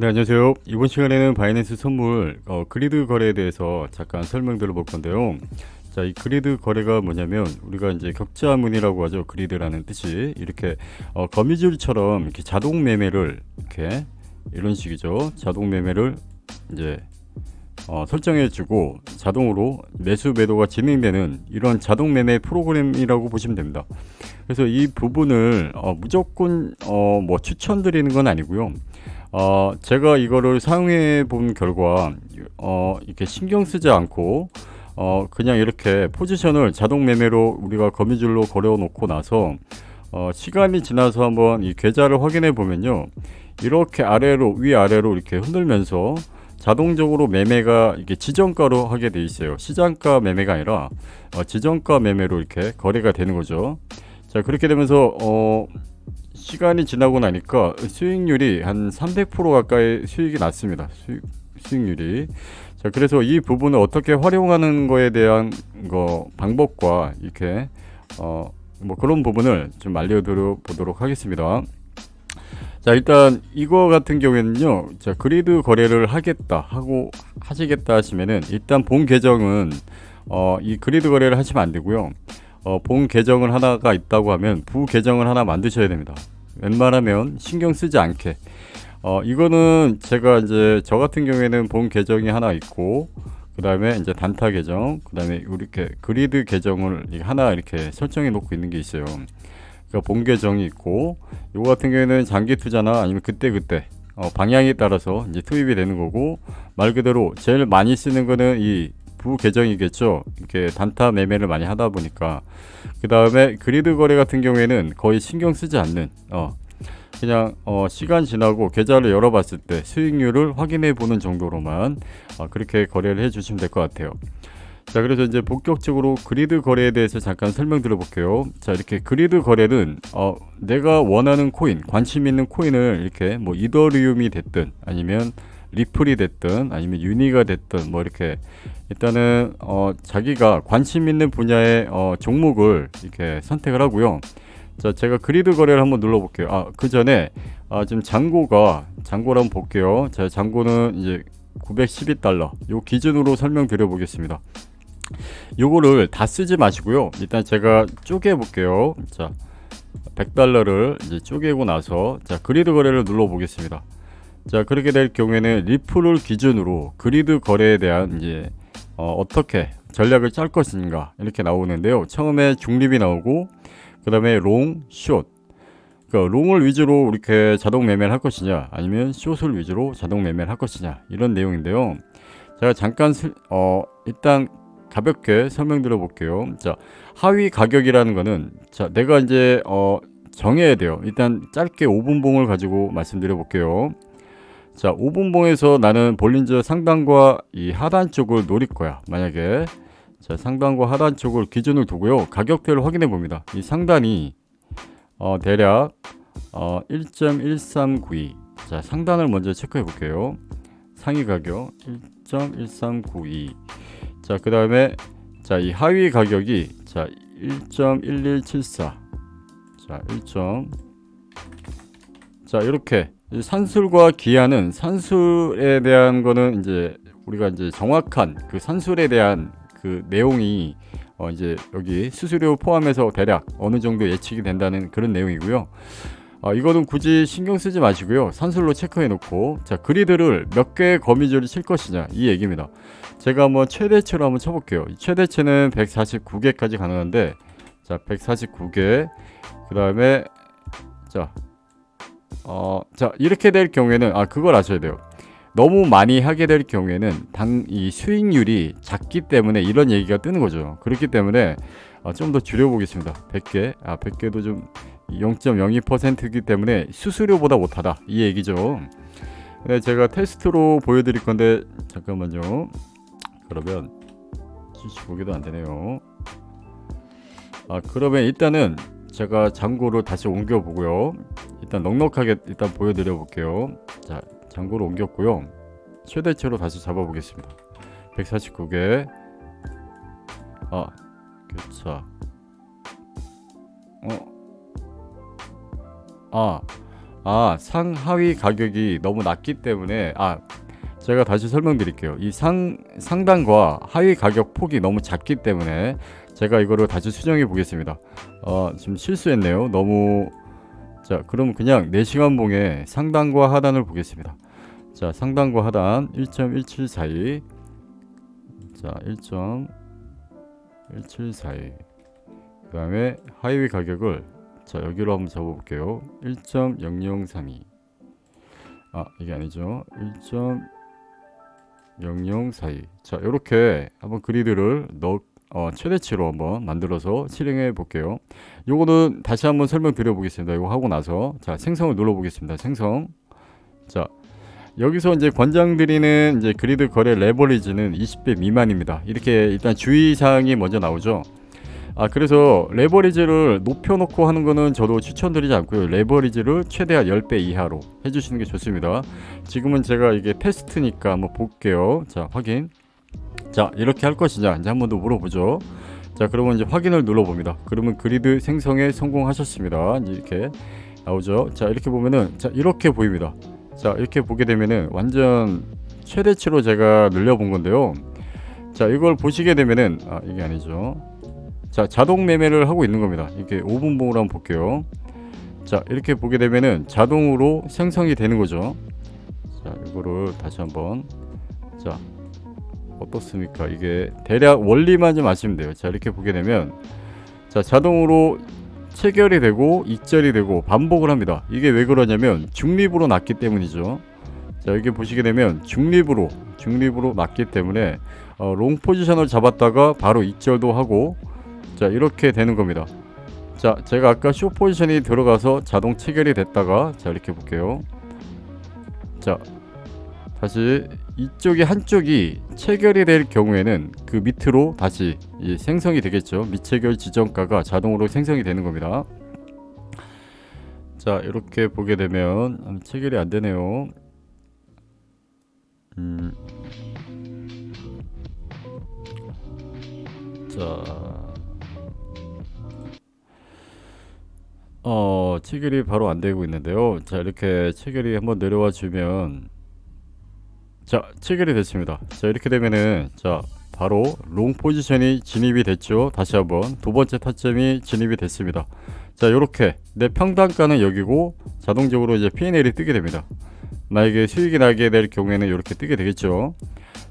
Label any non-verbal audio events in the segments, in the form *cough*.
네, 안녕하세요. 이번 시간에는 바이낸스 선물 어, 그리드 거래에 대해서 잠깐 설명드려 볼 건데요. 자, 이 그리드 거래가 뭐냐면 우리가 이제 격자문이라고 하죠. 그리드라는 뜻이 이렇게 어, 거미줄처럼 이렇게 자동 매매를 이렇게 이런 식이죠. 자동 매매를 이제 어, 설정해주고 자동으로 매수 매도가 진행되는 이런 자동 매매 프로그램이라고 보시면 됩니다. 그래서 이 부분을 어, 무조건 어, 뭐 추천드리는 건 아니고요. 어, 제가 이거를 사용해 본 결과 어, 이렇게 신경 쓰지 않고 어, 그냥 이렇게 포지션을 자동 매매로 우리가 거미줄로 걸어 놓고 나서 어, 시간이 지나서 한번 이 계좌를 확인해 보면요. 이렇게 아래로 위아래로 이렇게 흔들면서 자동적으로 매매가 이게 지정가로 하게 돼 있어요. 시장가 매매가 아니라 어, 지정가 매매로 이렇게 거래가 되는 거죠. 자 그렇게 되면서 어, 시간이 지나고 나니까 수익률이 한 300% 가까이 수익이 났습니다. 수익, 수익률이. 자, 그래서 이 부분을 어떻게 활용하는 거에 대한 거 방법과 이렇게 어, 뭐 그런 부분을 좀 알려드려 보도록 하겠습니다. 자, 일단 이거 같은 경우에는요. 자, 그리드 거래를 하겠다 하고 하시겠다 하시면은 일단 본 계정은 어, 이 그리드 거래를 하시면 안 되고요. 어, 본 계정을 하나가 있다고 하면 부 계정을 하나 만드셔야 됩니다. 웬만하면 신경 쓰지 않게. 어, 이거는 제가 이제 저 같은 경우에는 본 계정이 하나 있고, 그 다음에 이제 단타 계정, 그 다음에 이렇게 그리드 계정을 하나 이렇게 설정해 놓고 있는 게 있어요. 그러니까 본 계정이 있고, 이거 같은 경우에는 장기 투자나 아니면 그때그때 어, 방향에 따라서 이제 투입이 되는 거고, 말 그대로 제일 많이 쓰는 거는 이 부 계정이겠죠. 이렇게 단타 매매를 많이 하다 보니까 그 다음에 그리드 거래 같은 경우에는 거의 신경 쓰지 않는 어 그냥 어 시간 지나고 계좌를 열어봤을 때 수익률을 확인해 보는 정도로만 어 그렇게 거래를 해 주시면 될 것 같아요. 자 그래서 이제 본격적으로 그리드 거래에 대해서 잠깐 설명드려 볼게요. 자 이렇게 그리드 거래는 어 내가 원하는 코인 관심 있는 코인을 이렇게 뭐 이더리움이 됐든 아니면 리플이 됐든 아니면 유니가 됐든 뭐 이렇게 일단은 어 자기가 관심 있는 분야의 어 종목을 이렇게 선택을 하고요. 자, 제가 그리드 거래를 한번 눌러 볼게요. 아, 그 전에 아, 지금 잔고가 잔고를 한번 볼게요. 자, 잔고는 이제 912달러. 요 기준으로 설명드려 보겠습니다. 요거를 다 쓰지 마시고요. 일단 제가 쪼개 볼게요. 자, 100달러를 이제 쪼개고 나서 자, 그리드 거래를 눌러 보겠습니다. 자 그렇게 될 경우에는 리플을 기준으로 그리드 거래에 대한 이제 어, 어떻게 전략을 짤 것인가 이렇게 나오는데요. 처음에 중립이 나오고 그 다음에 롱, 숏. 그러니까 롱을 위주로 이렇게 자동 매매를 할 것이냐 아니면 숏을 위주로 자동 매매를 할 것이냐 이런 내용인데요. 제가 잠깐 스, 어, 일단 가볍게 설명드려 볼게요. 자 하위 가격이라는 거는 자 내가 이제 어, 정해야 돼요. 일단 짧게 5분봉을 가지고 말씀드려 볼게요. 자, 5분봉에서 나는 볼린저 상단과 이 하단 쪽을 노릴 거야. 만약에 자, 상단과 하단 쪽을 기준을 두고요. 가격대를 확인해 봅니다. 이 상단이 어, 대략 어, 1.1392. 자, 상단을 먼저 체크해 볼게요. 상위 가격 1.1392. 자, 그 다음에 자, 이 하위 가격이 자, 1.1174. 자, 1. 자, 이렇게 산술과 기한은 산술에 대한 거는 이제 우리가 이제 정확한 그 산술에 대한 그 내용이 어 이제 여기 수수료 포함해서 대략 어느 정도 예측이 된다는 그런 내용이고요. 어 이거는 굳이 신경 쓰지 마시고요. 산술로 체크해 놓고 자 그리드를 몇 개의 거미줄을 칠 것이냐 이 얘기입니다. 제가 한번 최대치로 한번 쳐볼게요. 최대치는 149개까지 가능한데 자 149개 그 다음에 자 어, 자, 이렇게 될 경우에는, 아, 그걸 아셔야 돼요. 너무 많이 하게 될 경우에는 당 이 수익률이 작기 때문에 이런 얘기가 뜨는 거죠. 그렇기 때문에 어, 좀더 줄여보겠습니다. 100개, 아, 100개도 좀 0.02%이기 때문에 수수료보다 못하다. 이 얘기죠. 네, 제가 테스트로 보여드릴 건데, 잠깐만요. 그러면 75개도 안 되네요. 아, 그러면 일단은 제가 잔고를 다시 옮겨 보고요. 일단 넉넉하게 일단 보여드려 볼게요. 자, 잔고를 옮겼고요. 최대치로 다시 잡아보겠습니다. 149개. 아, 교차. 어. 아, 아 상하위 가격이 너무 낮기 때문에 아 제가 다시 설명드릴게요. 이 상 상단과 하위 가격 폭이 너무 작기 때문에 제가 이거를 다시 수정해 보겠습니다. 어, 지금 실수했네요. 너무 자 그럼 그냥 4시간 봉에 상단과 하단을 보겠습니다. 자 상단과 하단 1.17 사이 자1.17 사이 그 다음에 하위 가격을 자 여기로 한번 잡아 볼게요 1.0032 아 이게 아니죠 1.0042 자 이렇게 한번 그리드를 넣 어, 최대치로 한번 만들어서 실행해 볼게요. 요거는 다시 한번 설명드려 보겠습니다. 이거 하고 나서. 자 생성을 눌러 보겠습니다. 생성. 자 여기서 이제 권장드리는 이제 그리드 거래 레버리지는 20배 미만입니다. 이렇게 일단 주의사항이 먼저 나오죠 아 그래서 레버리지를 높여놓고 하는 거는 저도 추천드리지 않고요. 레버리지를 최대한 10배 이하로 해주시는 게 좋습니다. 지금은 제가 이게 테스트니까 한번 볼게요. 자 확인. 자 이렇게 할 것이냐? 이제 한 번 더 물어보죠. 자 그러면 이제 확인을 눌러봅니다. 그러면 그리드 생성에 성공하셨습니다. 이제 이렇게 나오죠. 자 이렇게 보면은 자 이렇게 보입니다. 자 이렇게 보게 되면은 완전 최대치로 제가 늘려본 건데요. 자 이걸 보시게 되면은 아 이게 아니죠 자 자동 매매를 하고 있는 겁니다. 이렇게 5분 봉으로 한번 볼게요. 자 이렇게 보게 되면은 자동으로 생성이 되는 거죠. 자 이거를 다시 한번. 자 어떻습니까? 이게 대략 원리만 좀 아시면 돼요. 자 이렇게 보게 되면 자 자동으로 체결이 되고 익절이 되고 반복을 합니다. 이게 왜 그러냐면 중립으로 났기 때문이죠. 자 여기 보시게 되면 중립으로 중립으로 났기 때문에 어, 롱 포지션을 잡았다가 바로 익절도 하고 자 이렇게 되는 겁니다. 자 제가 아까 쇼 포지션이 들어가서 자동 체결이 됐다가 자 이렇게 볼게요. 자 다시 이쪽이 한쪽이 체결이 될 경우에는 그 밑으로 다시 이 생성이 되겠죠. 미체결 지정가가 자동으로 생성이 되는 겁니다. 자 이렇게 보게 되면 음, 체결이 안 되네요. 음. 자 어, 체결이 바로 안 되고 있는데요. 자, 이렇게 체결이 한번 내려와 주면 자, 체결이 됐습니다. 자, 이렇게 되면은 자, 바로 롱 포지션이 진입이 됐죠. 다시 한번 두 번째 타점이 진입이 됐습니다. 자, 이렇게 내 평단가는 여기고 자동적으로 이제 P&L이 뜨게 됩니다. 나에게 수익이 나게 될 경우에는 이렇게 뜨게 되겠죠.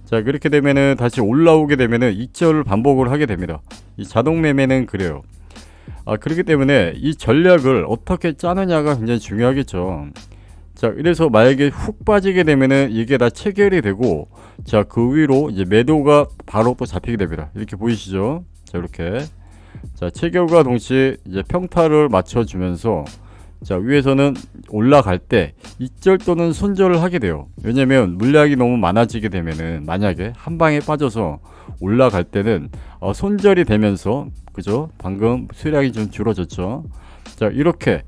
자, 그렇게 되면은 다시 올라오게 되면은 익절 반복을 하게 됩니다. 이 자동 매매는 그래요. 아, 그렇기 때문에 이 전략을 어떻게 짜느냐가 굉장히 중요하겠죠. 자, 그래서 만약에 훅 빠지게 되면은 이게 다 체결이 되고, 자, 그 위로 이제 매도가 바로 또 잡히게 됩니다. 이렇게 보이시죠? 자, 이렇게. 자, 체결과 동시에 이제 평타를 맞춰주면서, 자, 위에서는 올라갈 때 익절 또는 손절을 하게 돼요. 왜냐면 물량이 너무 많아지게 되면은 만약에 한 방에 빠져서 올라갈 때는 어, 손절이 되면서 그죠? 방금 수량이 좀 줄어졌죠. 자, 이렇게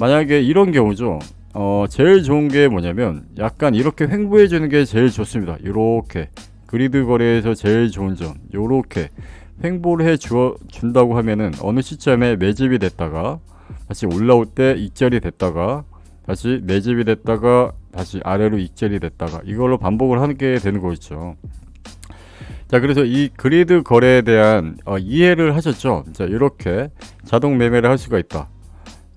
만약에 이런 경우죠. 어, 제일 좋은 게 뭐냐면 약간 이렇게 횡보해 주는 게 제일 좋습니다. 이렇게 그리드 거래에서 제일 좋은 점. 요렇게 횡보를 해 주어 준다고 하면은 어느 시점에 매집이 됐다가 다시 올라올 때 익절이 됐다가 다시 매집이 됐다가 다시 아래로 익절이 됐다가 이걸로 반복을 하게 되는 거있죠. 자 그래서 이 그리드 거래에 대한 어, 이해를 하셨죠? 자 이렇게 자동 매매를 할 수가 있다.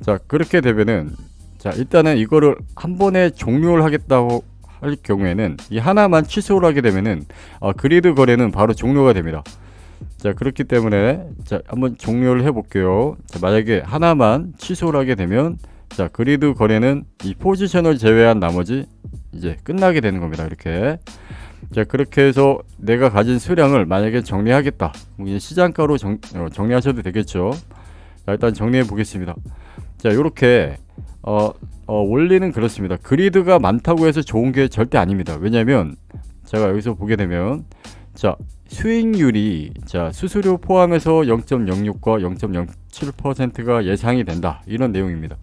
자 그렇게 되면은 자 일단은 이거를 한 번에 종료를 하겠다고 할 경우에는 이 하나만 취소를 하게 되면은 어, 그리드 거래는 바로 종료가 됩니다. 자 그렇기 때문에 자 한번 종료를 해 볼게요. 자 만약에 하나만 취소를 하게 되면 자 그리드 거래는 이 포지션을 제외한 나머지 이제 끝나게 되는 겁니다. 이렇게 자 그렇게 해서 내가 가진 수량을 만약에 정리하겠다. 이제 시장가로 정, 어, 정리하셔도 되겠죠. 자 일단 정리해 보겠습니다. 자 요렇게 어, 어, 원리는 그렇습니다. 그리드가 많다고 해서 좋은 게 절대 아닙니다. 왜냐면 제가 여기서 보게 되면 자 수익률이 자 수수료 포함해서 0.06과 0.07%가 예상이 된다. 이런 내용입니다.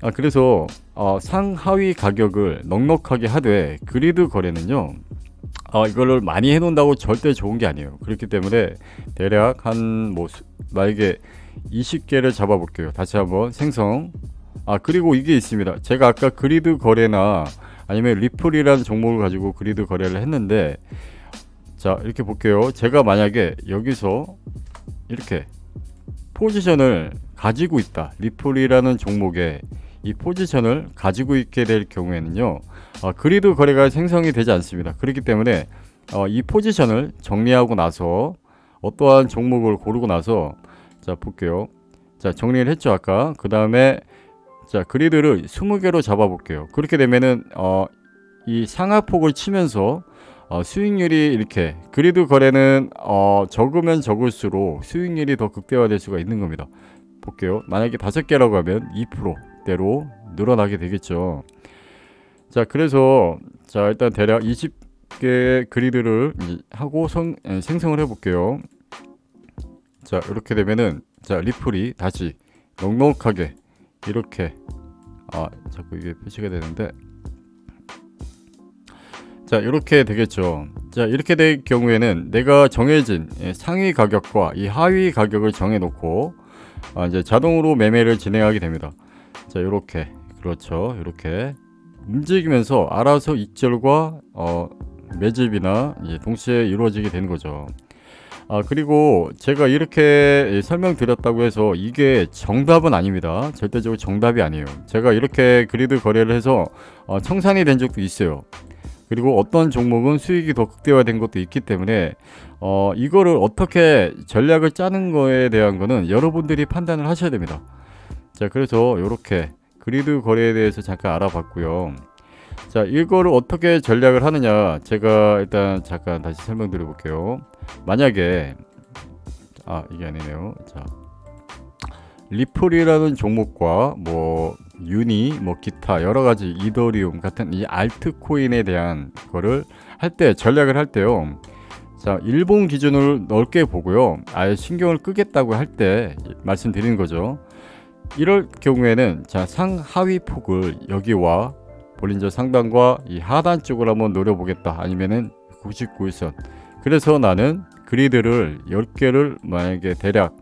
아 그래서 어, 상하위 가격을 넉넉하게 하되 그리드 거래는요 어, 이거를 많이 해놓는다고 절대 좋은 게 아니에요. 그렇기 때문에 대략 한 뭐 만약에 20개를 잡아볼게요. 다시 한번 생성 아 그리고 이게 있습니다. 제가 아까 그리드 거래나 아니면 리플이라는 종목을 가지고 그리드 거래를 했는데 자 이렇게 볼게요. 제가 만약에 여기서 이렇게 포지션을 가지고 있다. 리플이라는 종목에 이 포지션을 가지고 있게 될 경우에는요. 어, 그리드 거래가 생성이 되지 않습니다. 그렇기 때문에 어, 이 포지션을 정리하고 나서 어떠한 종목을 고르고 나서 자 볼게요. 자 정리를 했죠 아까. 그 다음에 자 그리드를 20개로 잡아 볼게요. 그렇게 되면은 어, 이 상하폭을 치면서 어, 수익률이 이렇게 그리드 거래는 어, 적으면 적을수록 수익률이 더 극대화될 수가 있는 겁니다. 볼게요. 만약에 다섯 개라고 하면 2%대로 늘어나게 되겠죠. 자, 그래서 자 일단 대략 20개 그리드를 하고 성, 에, 생성을 해 볼게요. 자, 이렇게 되면은 자 리플이 다시 넉넉하게 이렇게 아 자꾸 이게 표시가 되는데. 자 이렇게 되겠죠. 자 이렇게 될 경우에는 내가 정해진 예, 상위 가격과 이 하위 가격을 정해 놓고 아, 이제 자동으로 매매를 진행하게 됩니다. 자 이렇게. 그렇죠. 이렇게 움직이면서 알아서 익절과 어, 매집이나 동시에 이루어지게 되는 거죠. 아 그리고 제가 이렇게 설명드렸다고 해서 이게 정답은 아닙니다. 절대적으로 정답이 아니에요. 제가 이렇게 그리드 거래를 해서 어, 청산이 된 적도 있어요. 그리고 어떤 종목은 수익이 더 극대화된 것도 있기 때문에 어, 이거를 어떻게 전략을 짜는 거에 대한 거는 여러분들이 판단을 하셔야 됩니다. 자, 그래서 이렇게 그리드 거래에 대해서 잠깐 알아봤고요. 자, 이거를 어떻게 전략을 하느냐 제가 일단 잠깐 다시 설명드려 볼게요. 만약에 아 이게 아니네요. 자, 리플이라는 종목과 뭐 유니, 뭐 기타 여러 가지 이더리움 같은 이 알트코인에 대한 거를 할 때 전략을 할 때요. 자, 일본 기준을 넓게 보고요. 아예 신경을 끄겠다고 할 때 말씀드리는 거죠. 이럴 경우에는 자, 상하위 폭을 여기와 볼린저 상단과 이 하단 쪽을 한번 노려보겠다. 아니면은 99일선. 그래서 나는 그리드를 10개를 만약에 대략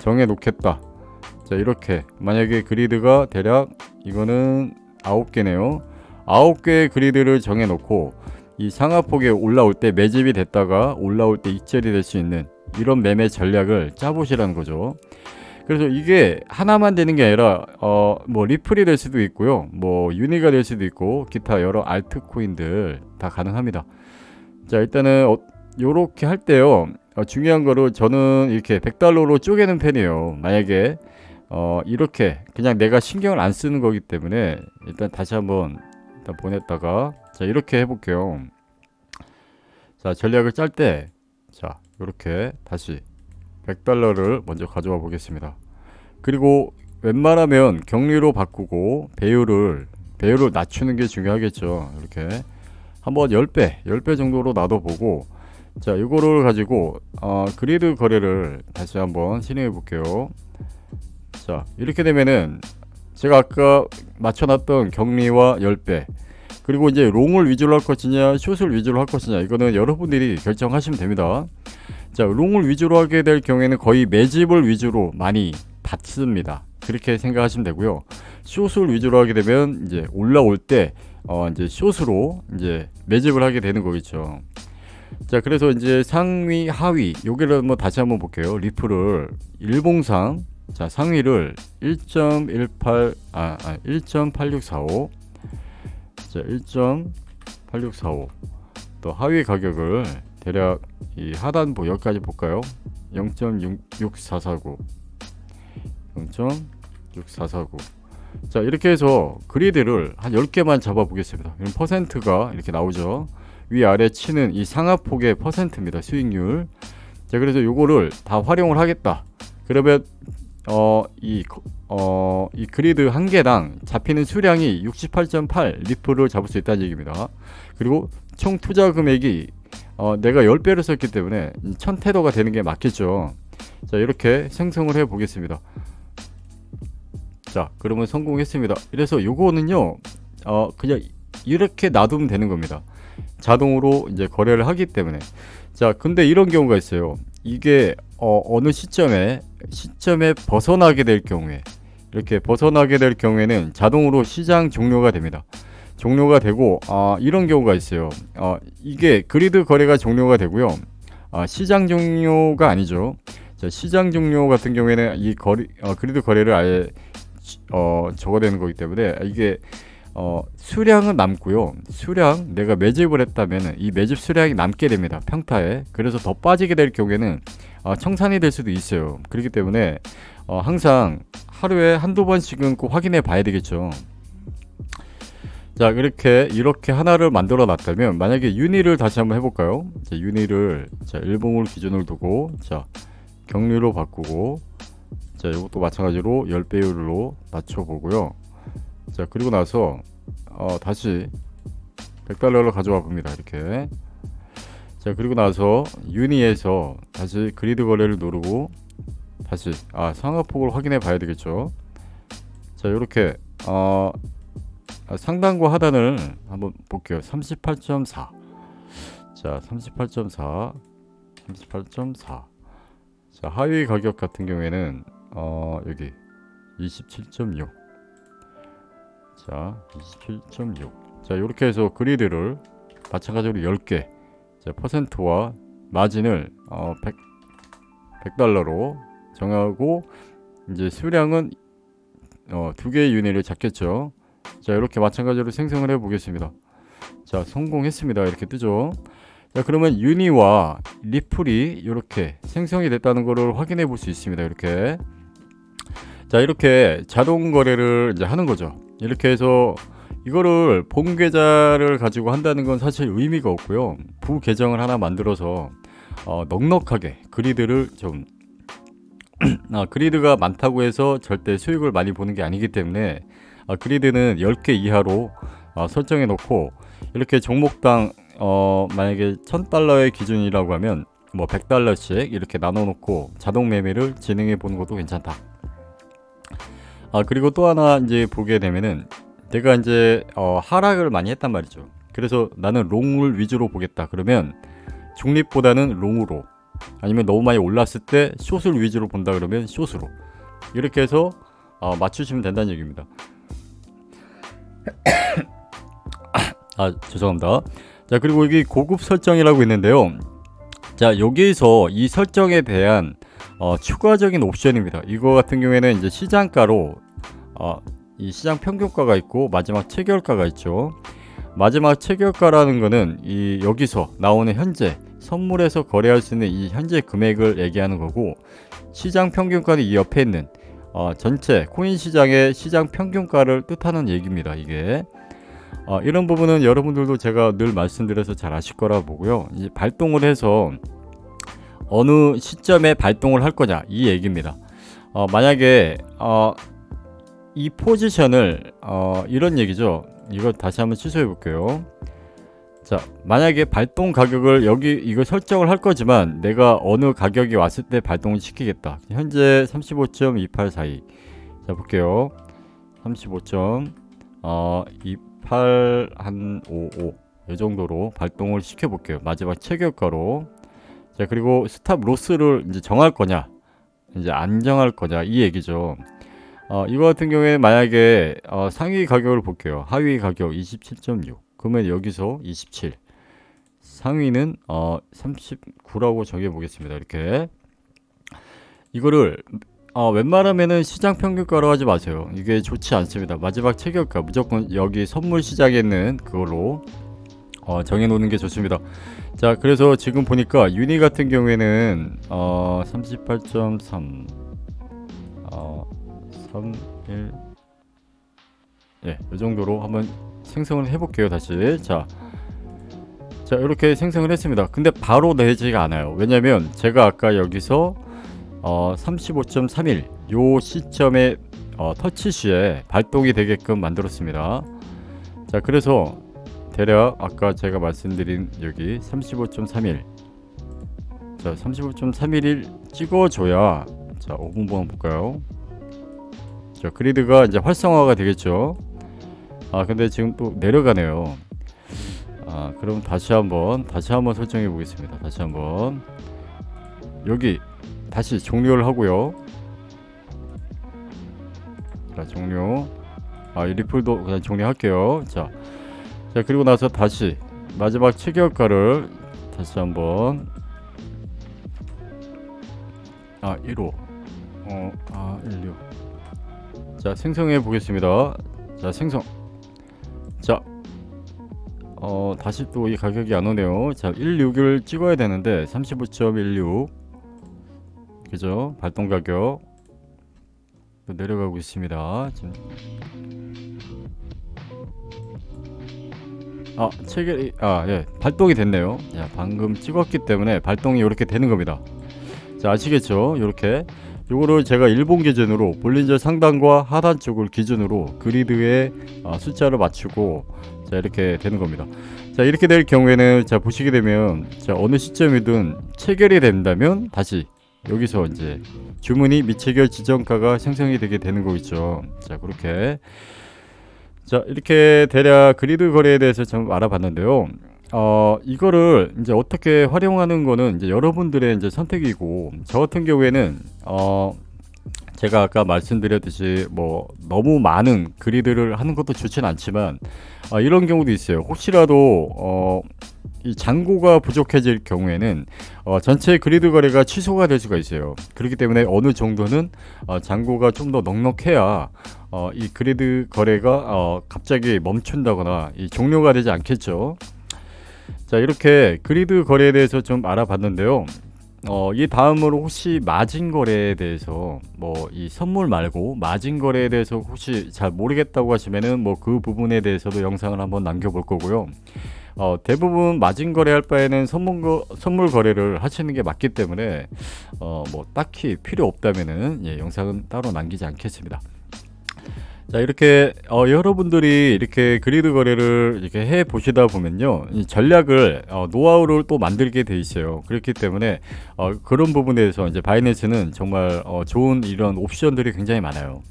정해 놓겠다. 자 이렇게 만약에 그리드가 대략 이거는 9개네요 9개의 그리드를 정해 놓고 이 상하폭에 올라올 때 매집이 됐다가 올라올 때 익절이 될 수 있는 이런 매매 전략을 짜보시라는 거죠 그래서 이게 하나만 되는 게 아니라 어 뭐 리플이 될 수도 있고요. 뭐 유니가 될 수도 있고 기타 여러 알트코인들 다 가능합니다. 자 일단은 어, 요렇게 할 때요. 어, 중요한 거로 저는 이렇게 100달러로 쪼개는 편이에요. 만약에 어, 이렇게 그냥 내가 신경을 안 쓰는 거기 때문에 일단 다시 한번 일단 보냈다가 자 이렇게 해 볼게요. 자 전략을 짤 때자 이렇게 다시 100달러를 먼저 가져와 보겠습니다. 그리고 웬만하면 격리로 바꾸고 배율을 배율을 낮추는 게 중요하겠죠. 이렇게 한번 10배 10배 정도로 놔둬 보고 자 이거를 가지고 어, 그리드 거래를 다시 한번 진행해 볼게요. 자 이렇게 되면은 제가 아까 맞춰놨던 격리와 10배 그리고 이제 롱을 위주로 할 것이냐 숏을 위주로 할 것이냐 이거는 여러분들이 결정하시면 됩니다 자 롱을 위주로 하게 될 경우에는 거의 매집을 위주로 많이 받습니다. 그렇게 생각하시면 되고요. 숏을 위주로 하게 되면 이제 올라올 때 어 이제 숏으로 이제 매집을 하게 되는 거겠죠. 자 그래서 이제 상위 하위 요게를 뭐 다시 한번 볼게요. 리플을 일봉상 자 상위를 1.18 아, 아 1.8645 자 1.8645 또 하위 가격을 대략 이 하단부 여기까지 볼까요? 0.6449 0.6449 자 이렇게 해서 그리드를 한 10개만 잡아 보겠습니다. 그럼 퍼센트가 이렇게 나오죠. 위아래 치는 이 상하폭의 퍼센트입니다 수익률. 자 그래서 요거를 다 활용을 하겠다. 그러면 어, 이, 어, 이 그리드 한 개당 잡히는 수량이 68.8 리플을 잡을 수 있다는 얘기입니다. 그리고 총 투자 금액이 어, 내가 10배를 썼기 때문에 1000테더가 되는 게 맞겠죠. 자, 이렇게 생성을 해 보겠습니다. 자, 그러면 성공했습니다. 그래서 요거는요, 어, 그냥 이렇게 놔두면 되는 겁니다. 자동으로 이제 거래를 하기 때문에. 자, 근데 이런 경우가 있어요. 이게 어, 어느 시점에 시점에 벗어나게 될 경우에 이렇게 벗어나게 될 경우에는 자동으로 시장 종료가 됩니다. 종료가 되고 아, 이런 경우가 있어요. 아, 이게 그리드 거래가 종료가 되고요. 아, 시장 종료가 아니죠. 자, 시장 종료 같은 경우에는 이 거리 어, 그리드 거래를 아예 어, 적어되는 거기 때문에 이게 어, 수량은 남고요. 수량 내가 매집을 했다면 이 매집 수량이 남게 됩니다. 평타에. 그래서 더 빠지게 될 경우에는 어, 청산이 될 수도 있어요. 그렇기 때문에 어, 항상 하루에 한두 번씩은 꼭 확인해 봐야 되겠죠. 자 이렇게 이렇게 하나를 만들어 놨다면 만약에 유니를 다시 한번 해볼까요? 자, 유니를 자 일봉을 기준으로 두고 자 경류로 바꾸고 자 이것도 마찬가지로 10배율로 낮춰보고요. 자 그리고 나서 어, 다시 100달러를 가져와 봅니다. 이렇게 자 그리고 나서 유니에서 다시 그리드 거래를 누르고 다시 아 상하폭을 확인해 봐야 되겠죠. 자 이렇게 어, 아, 상단과 하단을 한번 볼게요. 38.4. 자, 38.4. 38.4. 자, 하위 가격 같은 경우에는 어, 여기 27.6. 자, 27.6. 자, 이렇게 해서 그리드를 마찬가지로 10개. 자, 퍼센트와 마진을 어, 100 100달러로 정하고 이제 수량은 어, 두 개의 유닛을 잡겠죠. 자 이렇게 마찬가지로 생성을 해 보겠습니다. 자 성공했습니다. 이렇게 뜨죠? 자 그러면 유니와 리플이 이렇게 생성이 됐다는 것을 확인해 볼 수 있습니다. 이렇게. 자 이렇게 자동 거래를 이제 하는 거죠. 이렇게 해서 이거를 본 계좌를 가지고 한다는 건 사실 의미가 없고요. 부 계정을 하나 만들어서 어, 넉넉하게 그리드를 좀 *clears throat* 아, 그리드가 많다고 해서 절대 수익을 많이 보는 게 아니기 때문에 아, 그리드는 10개 이하로 아, 설정해 놓고 이렇게 종목당 어, 만약에 1000달러의 기준이라고 하면 뭐 100달러씩 이렇게 나눠 놓고 자동 매매를 진행해 보는 것도 괜찮다. 아, 그리고 또 하나 이제 보게 되면은 내가 이제 어, 하락을 많이 했단 말이죠. 그래서 나는 롱을 위주로 보겠다. 그러면 중립보다는 롱으로 아니면 너무 많이 올랐을 때 숏을 위주로 본다 그러면 숏으로 이렇게 해서 어, 맞추시면 된다는 얘기입니다. 아 죄송합니다. 자 그리고 여기 고급 설정이라고 있는데요. 자 여기서 이 설정에 대한 어, 추가적인 옵션입니다. 이거 같은 경우에는 이제 시장가로 어, 이 시장 평균가가 있고 마지막 체결가가 있죠. 마지막 체결가라는 거는 이 여기서 나오는 현재 선물에서 거래할 수 있는 이 현재 금액을 얘기하는 거고 시장 평균가는 이 옆에 있는 어, 전체 코인 시장의 시장 평균가를 뜻하는 얘기입니다. 이게 어, 이런 부분은 여러분들도 제가 늘 말씀드려서 잘 아실 거라 보고요. 이제 발동을 해서 어느 시점에 발동을 할 거냐 이 얘기입니다. 어, 만약에 어, 이 포지션을 어, 이런 얘기죠. 이거 다시 한번 취소해 볼게요. 자, 만약에 발동 가격을 여기 이거 설정을 할 거지만 내가 어느 가격이 왔을 때 발동을 시키겠다. 현재 35.2842. 자, 볼게요. 35. 어, 28한55. 이 정도로 발동을 시켜 볼게요. 마지막 체결가로. 자, 그리고 스탑 로스를 이제 정할 거냐? 이제 안 정할 거냐? 이 얘기죠. 어, 이거 같은 경우에 만약에 어, 상위 가격을 볼게요. 하위 가격 27.6. 그러면 여기서 27. 상위는 어, 39라고 정해 보겠습니다. 이렇게. 이거를 어, 웬만하면은 시장 평균가로 하지 마세요. 이게 좋지 않습니다. 마지막 체결가 무조건 여기 선물 시장에 있는 그걸로 어, 정해 놓는 게 좋습니다. 자, 그래서 지금 보니까 유니 같은 경우에는 어, 38.3 어, 3, 1 예, 이 정도로 한번 생성을 해볼게요 다시. 자, 자 이렇게 생성을 했습니다. 근데 바로 내지가 않아요. 왜냐면 제가 아까 여기서 어, 35.31 요 시점에 어, 터치 시에 발동이 되게끔 만들었습니다. 자 그래서 대략 아까 제가 말씀드린 여기 35.31 자 35.311 찍어줘야 자 5분 동안 볼까요? 자 그리드가 이제 활성화가 되겠죠 아 근데 지금 또 내려가네요. 아 그럼 다시 한번 다시 한번 설정해 보겠습니다. 다시 한번. 여기 다시 종료를 하고요. 자 종료. 아이 리플도 그냥 종료할게요. 자, 자 그리고 나서 다시 마지막 체결가를 다시 한번. 아 1호. 어아 16. 자 생성해 보겠습니다. 자 생성. 자. 어 다시 또 이 가격이 안 오네요. 자 16을 찍어야 되는데 35.16 그죠? 발동 가격 또 내려가고 있습니다. 지금 아 체결이 아 예 발동이 됐네요. 자 방금 찍었기 때문에 발동이 이렇게 되는 겁니다. 자 아시겠죠? 이렇게 요거를 제가 일본 기준으로 볼린저 상단과 하단 쪽을 기준으로 그리드에 아, 숫자를 맞추고 자 이렇게 되는 겁니다. 자 이렇게 될 경우에는 자 보시게 되면 자 어느 시점이든 체결이 된다면 다시 여기서 이제 주문이 미체결 지정가가 생성이 되게 되는 거겠죠. 자 그렇게 자 이렇게 대략 그리드 거래에 대해서 좀 알아봤는데요. 어 이거를 이제 어떻게 활용하는 거는 이제 여러분들의 이제 선택이고 저 같은 경우에는 어 제가 아까 말씀드렸듯이 뭐 너무 많은 그리드를 하는 것도 좋진 않지만 아, 이런 경우도 있어요. 혹시라도 어, 이 잔고가 부족해질 경우에는 어, 전체 그리드 거래가 취소가 될 수가 있어요. 그렇기 때문에 어느 정도는 어, 잔고가 좀 더 넉넉해야 어, 이 그리드 거래가 어, 갑자기 멈춘다거나 이 종료가 되지 않겠죠. 자 이렇게 그리드 거래에 대해서 좀 알아봤는데요. 어, 이 다음으로 혹시 마진 거래에 대해서 뭐 이 선물 말고 마진 거래에 대해서 혹시 잘 모르겠다고 하시면은 뭐 그 부분에 대해서도 영상을 한번 남겨볼 거고요. 어, 대부분 마진 거래할 바에는 선물, 거, 선물 거래를 하시는 게 맞기 때문에 어, 뭐 딱히 필요 없다면은 예, 영상은 따로 남기지 않겠습니다. 자 이렇게 어, 여러분들이 이렇게 그리드 거래를 이렇게 해 보시다 보면요 이 전략을 어, 노하우를 또 만들게 돼 있어요. 그렇기 때문에 어, 그런 부분에서 이제 바이낸스는 정말 어, 좋은 이런 옵션들이 굉장히 많아요.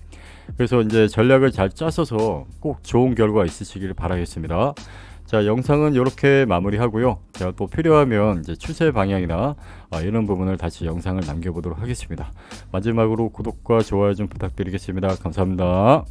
그래서 이제 전략을 잘 짜셔서 꼭 좋은 결과 있으시길 바라겠습니다. 자 영상은 이렇게 마무리하고요. 제가 또 필요하면 이제 추세 방향이나 어, 이런 부분을 다시 영상을 남겨보도록 하겠습니다. 마지막으로 구독과 좋아요 좀 부탁드리겠습니다. 감사합니다